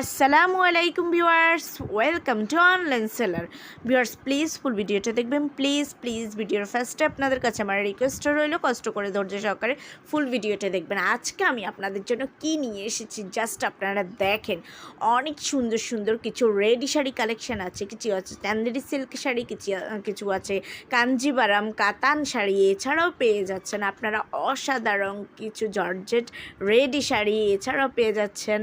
আসসালামু আলাইকুম viewers, welcome to online seller. Viewers please full ভিডিওটা দেখবেন। প্লিজ প্লিজ ভিডিওর ফার্স্টে আপনাদের কাছে আমার রিকোয়েস্ট রইল, কষ্ট করে ধৈর্য সহকারে ফুল ভিডিওটা দেখবেন। আজকে আমি আপনাদের জন্য কি নিয়ে এসেছি জাস্ট আপনারা দেখেন। অনেক সুন্দর সুন্দর কিছু রেডি শাড়ি কালেকশন আছে, কিছু আছে চান্দেরি সিল্ক শাড়ি, কিছু কিছু আছে কাঞ্জিবারাম কাতান শাড়ি, এছাড়াও পেয়ে যাচ্ছেন আপনারা অসাধারণ কিছু জর্জেট রেডি শাড়ি, এছাড়াও পেয়ে যাচ্ছেন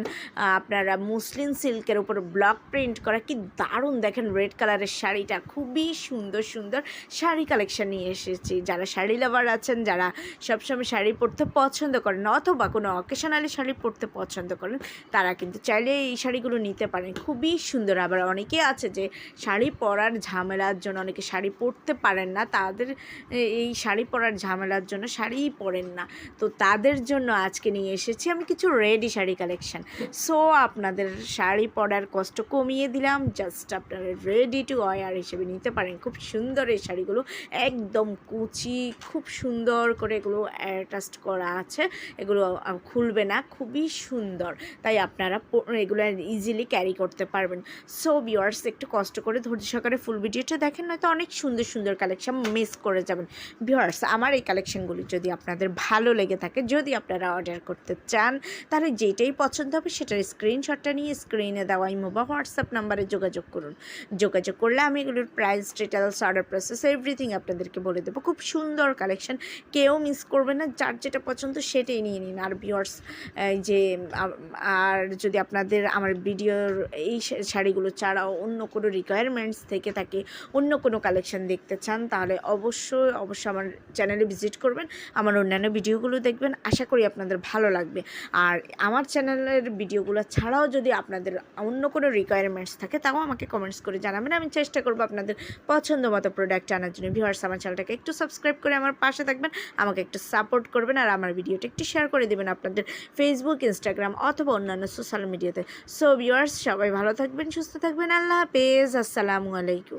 আপনারা মুসলিম সিল্কের উপর ব্লক প্রিন্ট করা কি দারুণ দেখেন রেড কালারের শাড়িটা। খুবই সুন্দর সুন্দর শাড়ি কালেকশান নিয়ে এসেছি। যারা শাড়ি লাভার আছেন, যারা সবসময় শাড়ি পরতে পছন্দ করেন অথবা কোনো অকেশনালি শাড়ি পরতে পছন্দ করেন, তারা কিন্তু চাইলে এই শাড়িগুলো নিতে পারেন। খুবই সুন্দর। আবার অনেকে আছে যে শাড়ি পরার ঝামেলার জন্য, অনেকে শাড়ি পরতে পারেন না, তাদের এই শাড়ি পরার ঝামেলার জন্য শাড়িই পরেন না। তো তাদের জন্য আজকে নিয়ে এসেছি আমি কিছু রেডি শাড়ি কালেকশন। সো আপনাদের শাড়ি পরার কষ্ট কমিয়ে দিলাম। জাস্ট আপনারা রেডি টু ওয়ার হিসেবে নিতে পারেন। খুব সুন্দর এই শাড়িগুলো। একদম কুচি, খুব সুন্দর করে এগুলো অ্যাটাস্ট করা আছে। এগুলো খুলবে না। খুবই সুন্দর। তাই আপনারা এগুলো ইজিলি ক্যারি করতে পারবেন। সো ভিউয়ার্স একটু কষ্ট করে ধৈর্য সহকারে ফুল ভিডিওটা দেখেন, নয়তো অনেক সুন্দর সুন্দর কালেকশন মিস করে যাবেন। ভিওয়ার্স আমার এই কালেকশনগুলি যদি আপনাদের ভালো লেগে থাকে, যদি আপনারা অর্ডার করতে চান, তাহলে যেটাই পছন্দ হবে, সেটার স্ক্রিনশটটা নিয়ে স্ক্রিনে দেওয়া ইমো বা হোয়াটসঅ্যাপ নাম্বারে যোগাযোগ করুন। যোগাযোগ করলে আমি এগুলোর price details order process everything আপনাদেরকে বলে দেবো। খুব সুন্দর কালেকশন কেউ মিস করবে না, যার যেটা পছন্দ সেটাই নিয়ে নিন। আর ভিউয়ার্স যে আর যদি আপনাদের, আমার ভিডিওর এই শাড়িগুলো ছাড়াও অন্য কোনো রিকোয়ারমেন্টস থেকে থাকে, অন্য কোনো কালেকশন দেখতে চান, তাহলে অবশ্যই অবশ্যই আমার চ্যানেলে ভিজিট করবেন। আমার অন্যান্য ভিডিওগুলো দেখবেন। আশা করি আপনাদের ভালো লাগবে। আর আমার চ্যানেলের ভিডিওগুলো ছাড়াও যদি আপনাদের অন্য কোনো রিকোয়ারমেন্টস থাকে, তাও আমাকে কমেন্টস করে জানাবেন। আমি চেষ্টা করব আপনাদের পছন্দ মতো প্রোডাক্ট আনার জন্য। ভিউয়ার্স আমার চ্যানেলটাকে একটু সাবস্ক্রাইব করে আমার পাশে থাকবেন, আমাকে একটু সাপোর্ট করবেন আর আমার ভিডিওটা একটু শেয়ার করে দেবেন আপনাদের ফেসবুক ইনস্টাগ্রাম অথবা অন্যান্য সোশ্যাল মিডিয়াতে সো ভিউয়ার্স সবাই ভালো থাকবেন, সুস্থ থাকবেন। আল্লাহ হাফেজ। আসসালামু আলাইকুম।